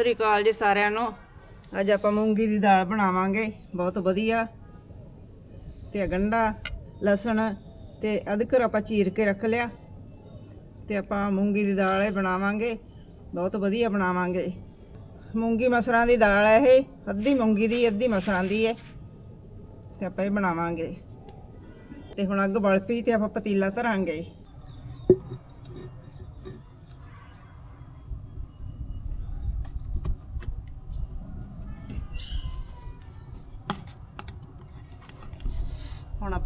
ਸ੍ਰੀ ਅਕਾਲ ਜੀ ਸਾਰਿਆਂ ਨੂੰ। ਅੱਜ ਆਪਾਂ ਮੂੰਗੀ ਦੀ ਦਾਲ ਬਣਾਵਾਂਗੇ, ਬਹੁਤ ਵਧੀਆ ਤੇ ਗੰਢਾ, ਲਸਣ ਤੇ ਅਦਰਕ ਆਪਾਂ ਚੀਰ ਕੇ ਰੱਖ ਲਿਆ ਤੇ ਆਪਾਂ ਮੂੰਗੀ ਦੀ ਦਾਲ ਇਹ ਬਣਾਵਾਂਗੇ, ਬਹੁਤ ਵਧੀਆ ਬਣਾਵਾਂਗੇ। ਮੂੰਗੀ ਮਸਰਾਂ ਦੀ ਦਾਲ ਹੈ ਇਹ, ਅੱਧੀ ਮੂੰਗੀ ਦੀ, ਅੱਧੀ ਮਸਰਾਂ ਦੀ ਹੈ ਤੇ ਆਪਾਂ ਇਹ ਬਣਾਵਾਂਗੇ। ਤੇ ਹੁਣ ਅੱਗ ਬਲ ਪਈ ਤੇ ਆਪਾਂ ਪਤੀਲਾ ਧਰਾਂਗੇ।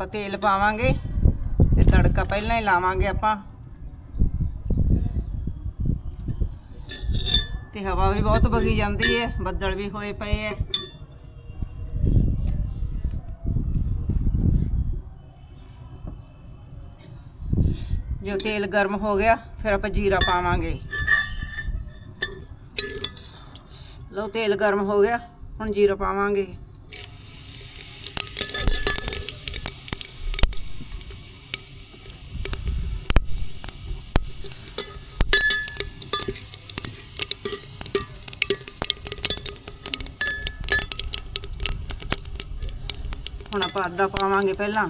ਆਪਾਂ ਤੇਲ ਪਾਵਾਂਗੇ ਤੇ ਤੜਕਾ ਪਹਿਲਾਂ ਹੀ ਲਾਵਾਂਗੇ ਆਪਾਂ। ਤੇ ਹਵਾ ਵੀ ਬਹੁਤ ਵਗੀ ਜਾਂਦੀ ਹੈ, ਬੱਦਲ ਵੀ ਹੋਏ ਪਏ ਐ ਜੋ ਤੇਲ ਗਰਮ ਹੋ ਗਿਆ, ਫਿਰ ਆਪਾਂ ਜੀਰਾ ਪਾਵਾਂਗੇ। ਲੋ ਤੇਲ ਗਰਮ ਹੋ ਗਿਆ, ਹੁਣ ਜੀਰਾ ਪਾਵਾਂਗੇ। ਹੁਣ ਆਪਾਂ ਅੱਧਾ ਪਾਵਾਂਗੇ ਪਹਿਲਾਂ।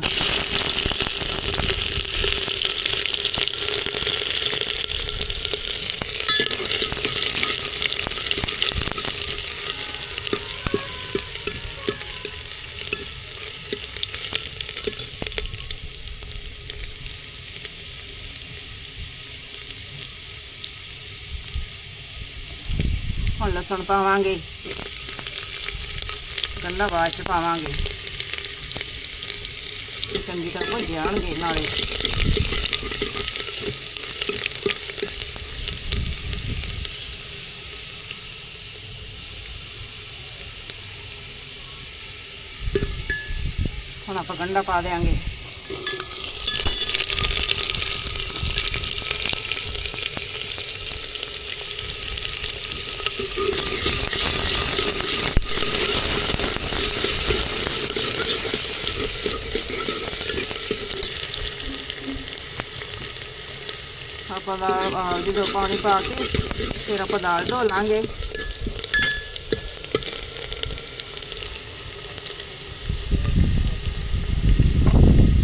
ਹੁਣ ਲਸਣ ਪਾਵਾਂਗੇ। ਗੰਢਾ ਬਾਅਦ ਚ ਪਾਵਾਂਗੇ। ਚੰਗੀ ਤਰ੍ਹਾਂ ਭੁੱਜ ਜਾਣਗੇ ਨਾਲੇ। ਹੁਣ ਆਪਾਂ ਗੰਢਾ ਪਾ ਦੇਾਂਗੇ ਆਪਾਂ ਦਾ ਆਹ ਜਦੋਂ ਪਾਣੀ ਪਾ ਕੇ, ਫਿਰ ਆਪਾਂ ਦਾਲ ਧੋ ਲਾਂਗੇ।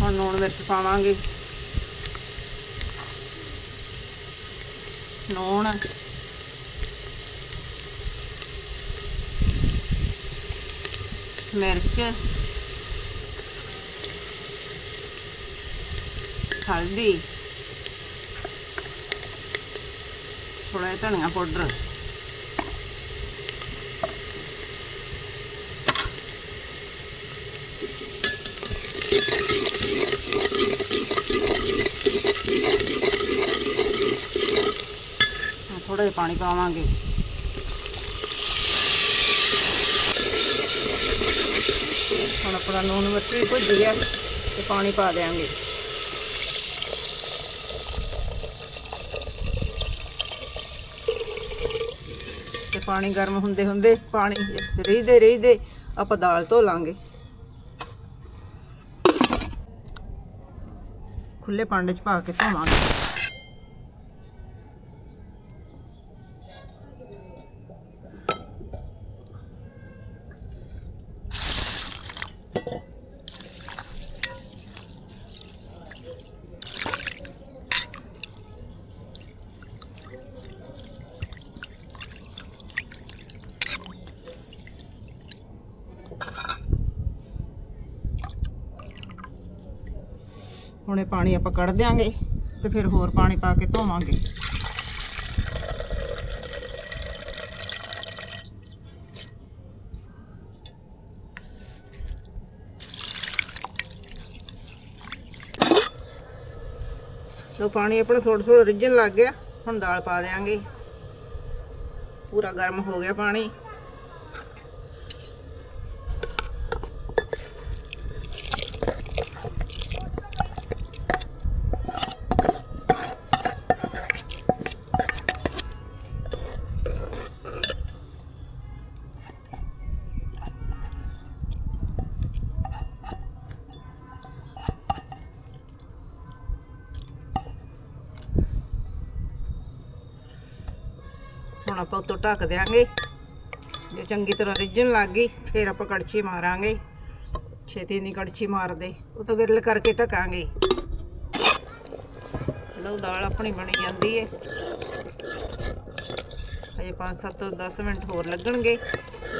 ਹੁਣ ਲੂਣ ਮਿਰਚ ਪਾਵਾਂਗੇ। ਲੂਣ। ਮਿਰਚ। ਹਲਦੀ। ਥੋੜਾ ਜਿਹਾ ਧਨੀਆ ਪਾਊਡਰ। ਥੋੜਾ ਜਿਹਾ ਪਾਣੀ ਪਾਵਾਂਗੇ। ਹੁਣ ਆਪਣਾ ਨੂਨ ਮਿਰਚ ਵੀ ਭੁੱਜ ਗਿਆ, ਤੇ ਪਾਣੀ ਪਾ ਦੇਵਾਂਗੇ ਤੇ ਪਾਣੀ ਗਰਮ ਹੁੰਦੇ ਹੁੰਦੇ ਪਾਣੀ ਰਹੀਦੇ ਰਹੀਦੇ ਆਪਾਂ ਦਾਲ ਧੋ ਲਾਂਗੇ। ਖੁੱਲੇ ਭਾਂਡੇ 'ਚ ਪਾ ਕੇ ਧੋਵਾਂਗੇ। ਹੁਣ ਇਹ ਪਾਣੀ ਆਪਾਂ ਕੱਢ ਦਿਆਂਗੇ ਤੇ ਫਿਰ ਹੋਰ ਪਾਣੀ ਪਾ ਕੇ ਧੋਵਾਂਗੇ। ਲੋ ਪਾਣੀ ਆਪਣਾ ਥੋੜਾ ਥੋੜਾ ਰਿੱਝਣ ਲੱਗ ਗਿਆ। ਹੁਣ ਦਾਲ ਪਾ ਦੇਾਂਗੇ ਪੂਰਾ ਗਰਮ ਹੋ ਗਿਆ ਪਾਣੀ। ਆਪਾਂ ਉੱਤੋਂ ਢੱਕ ਦੇਾਂਗੇ ਜੇ ਚੰਗੀ ਤਰ੍ਹਾਂ ਰਿੱਝਣ ਲੱਗ ਗਈ, ਫਿਰ ਆਪਾਂ ਕੜਛੀ ਮਾਰਾਂਗੇ। ਛੇਤੀ ਨਹੀਂ ਕੜਛੀ ਮਾਰਦੇ, ਉਹ ਤਾਂ ਵਿਰਲ ਕਰਕੇ ਢਕਾਂਗੇ। ਲਓ, ਦਾਲ ਆਪਣੀ ਬਣੀ ਜਾਂਦੀ ਏ। ਅਜੇ 5-7 ਤੋਂ 10 ਮਿੰਟ ਹੋਰ ਲੱਗਣਗੇ।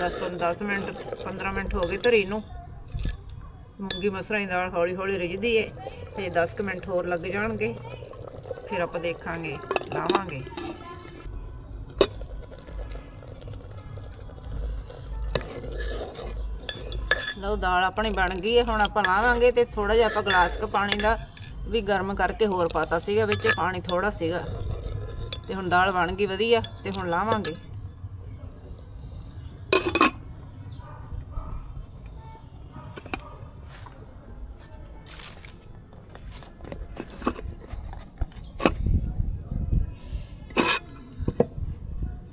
10 ਤੋਂ 10 ਮਿੰਟ 15 ਮਿੰਟ ਹੋ ਗਏ ਧਰੀ ਨੂੰ। ਮੂੰਗੀ ਮਸਰਾਂ ਦੀ ਦਾਲ ਹੌਲੀ ਹੌਲੀ ਰਿੱਝਦੀ ਏ, ਤੇ 10 ਕੁ ਮਿੰਟ ਹੋਰ ਲੱਗ ਜਾਣਗੇ। ਫਿਰ ਆਪਾਂ ਦੇਖਾਂਗੇ, ਲਾਵਾਂਗੇ। ਲਓ, ਦਾਲ ਆਪਣੀ ਬਣ ਗਈ ਹੈ, ਹੁਣ ਆਪਾਂ ਲਾਵਾਂਗੇ ਤੇ ਥੋੜਾ ਜਿਹਾ ਆਪਾਂ ਗਲਾਸ ਕ ਪਾਣੀ ਦਾ ਵੀ ਗਰਮ ਕਰਕੇ ਹੋਰ ਪਾਤਾ ਸੀਗਾ, ਵਿੱਚ ਪਾਣੀ ਥੋੜਾ ਸੀਗਾ। ਤੇ ਹੁਣ ਦਾਲ ਬਣ ਗਈ ਵਧੀਆ, ਤੇ ਹੁਣ ਲਾਵਾਂਗੇ।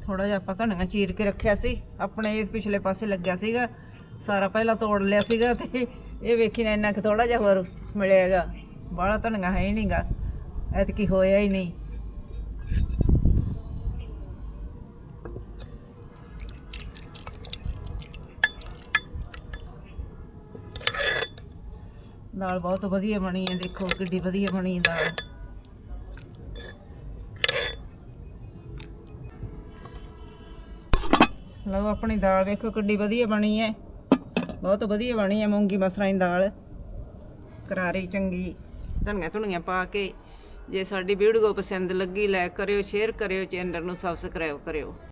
ਥੋੜਾ ਜਿਹਾ ਆਪਾਂ ਧਨੀਆ ਚੀਰ ਕੇ ਰੱਖਿਆ ਸੀ, ਆਪਣੇ ਇਸ ਪਿਛਲੇ ਪਾਸੇ ਲੱਗਿਆ ਸੀਗਾ। ਸਾਰਾ ਪਹਿਲਾਂ ਤੋੜ ਲਿਆ ਸੀਗਾ ਤੇ ਇਹ ਵੇਖੀ ਨਾ ਇੰਨਾ ਕਿ ਥੋੜਾ ਜਿਹਾ ਹੋਰ ਮਿਲੇਗਾ ਬਾਹਲਾ ਧਨੀਆ ਹੈ ਹੀ ਨਹੀਂਗਾ। ਐਤਕੀ ਹੋਇਆ ਹੀ ਨਹੀਂ। ਦਾਲ ਬਹੁਤ ਵਧੀਆ ਬਣੀ ਹੈ, ਦੇਖੋ ਕਿੱਡੀ ਵਧੀਆ ਬਣੀ ਦਾਲ। ਲਓ ਆਪਣੀ ਦਾਲ ਵੇਖੋ ਕਿੱਡੀ ਵਧੀਆ ਬਣੀ ਹੈ। ਬਹੁਤ ਵਧੀਆ ਬਣੀ ਹੈ ਮੂੰਗੀ ਮਸਰਾਂ ਦੀ ਦਾਲ। ਕਰਾਰੀ ਚੰਗੀ। ਧਨੀਆ ਧੁਨੀਆਂ ਪਾ ਕੇ ਜੇ ਸਾਡੀ ਵੀਡੀਓ ਪਸੰਦ ਲੱਗੀ ਲਾਈਕ ਕਰਿਓ ਸ਼ੇਅਰ ਕਰਿਓ ਚੈਨਲ ਨੂੰ ਸਬਸਕ੍ਰਾਈਬ ਕਰਿਓ।